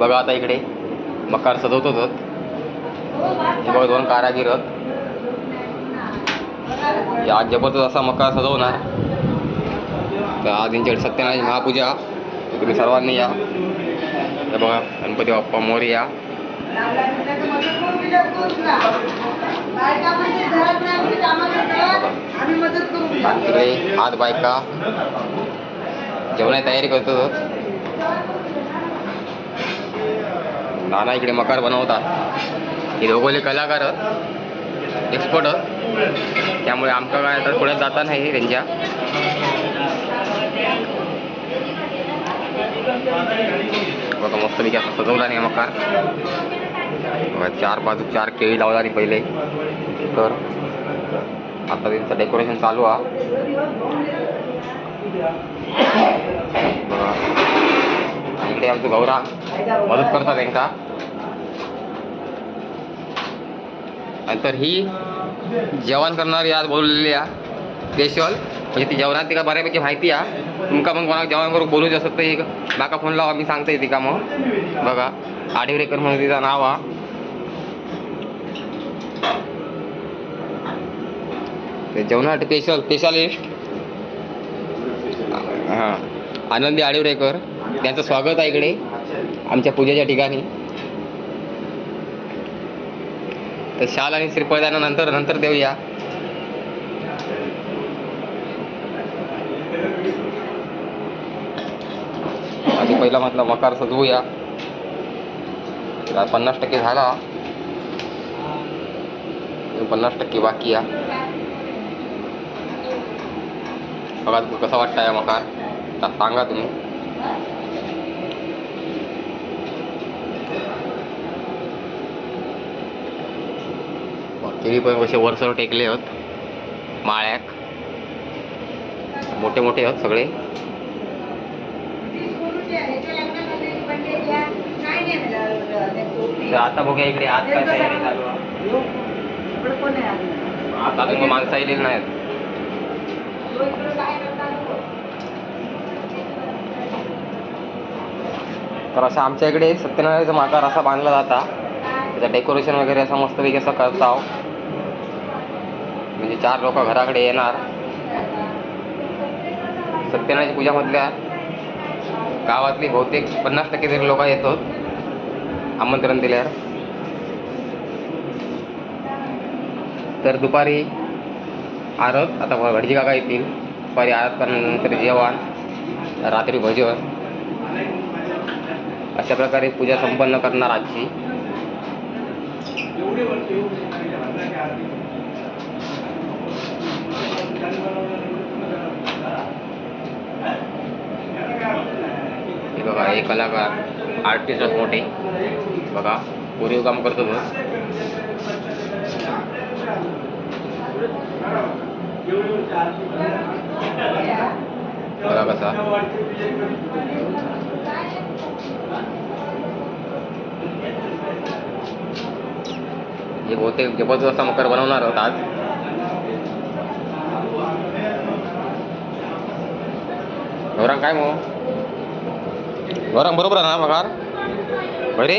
बघा आता इकडे. मकार सजवतो हे बघा दोन कारागीर आहेत आज जबरदस्त असा मकार सजवणार. तर आज यांच्याकडे सत्यनारायण महापूजा. तुम्ही सर्वांनी या. हे बघा गणपती बाप्पा मोर्या इकडे हात बायका. जेवणाची तयारी करतो नाना इकडे मकार बनवतात. हे दोघोले कलाकार एक्सपर्ट त्यामुळे आमका काय तर पुढे जाता नाही त्यांच्या बघा मस्त मी असं सजवला नाही मकार चार बाजू चार केळी लावला आणि पहिले. तर आता त्यांचं डेकोरेशन चालू आहे. बघा. इकडे आमचं गौरा. मदत करतात त्यांका नंतर ही जेवण करणारी आज बोललेली आहे स्पेशल म्हणजे ती जेवणात तिका बऱ्यापैकी माहिती आहे तुमका मग कोणाक जेवण करून बोलूच असत तर एक माका फोन लावा मी सांगता तिका मग. बघा आडिवरेकर म्हणून तिचं नाव हा. ते जेवणासाठी स्पेशल स्पेशालिस्ट हां. आनंदी आडिवरेकर त्यांचं स्वागत आहे इकडे. आमच्या पूजेच्या ठिकाणी. तर शाल आणि श्रीफळ नंतर नंतर देऊया. आधी पहिला म्हटलं मकार सजवूया. पन्नास टक्के झाला. पन्नास टक्के बाकी या बघा कसा वाटतं या मकार? सांगा तुम्ही. केळी पण कसे वरसर टेकले आहेत माळ्याक मोठे मोठे आहेत सगळे. आता बघूया इकडे आत काय तयारी चालू आता अजून माणसं आलेली नाहीत. तर असं आमच्या इकडे सत्यनारायणाचा माकार असा बांधला जाता. त्याचं डेकोरेशन वगैरे असं मस्तपैकी असं करताव म्हणजे चार लोक घराकडे येणार. सत्यनारायणाची पूजामधल्या गावातली बहुतेक पन्नास टक्के तरी लोक येतात आमंत्रण दिल्यावर. तर दुपारी आरत आता भटजी काका येतील. दुपारी आरत करण्यानंतर जेवण रात्री भजन. अशा प्रकारे पूजा संपन्न करणार आजची. हे कलाकार आर्टिस्ट आहेत मोठे. बघा कोरीव काम करतो तो. बघा कसा. हे बहुतेक जबरदस्त असा मकर बनवणार आहोत आज. गौरांग काय मग गौरांग बरोबर आहे ना मकार बरे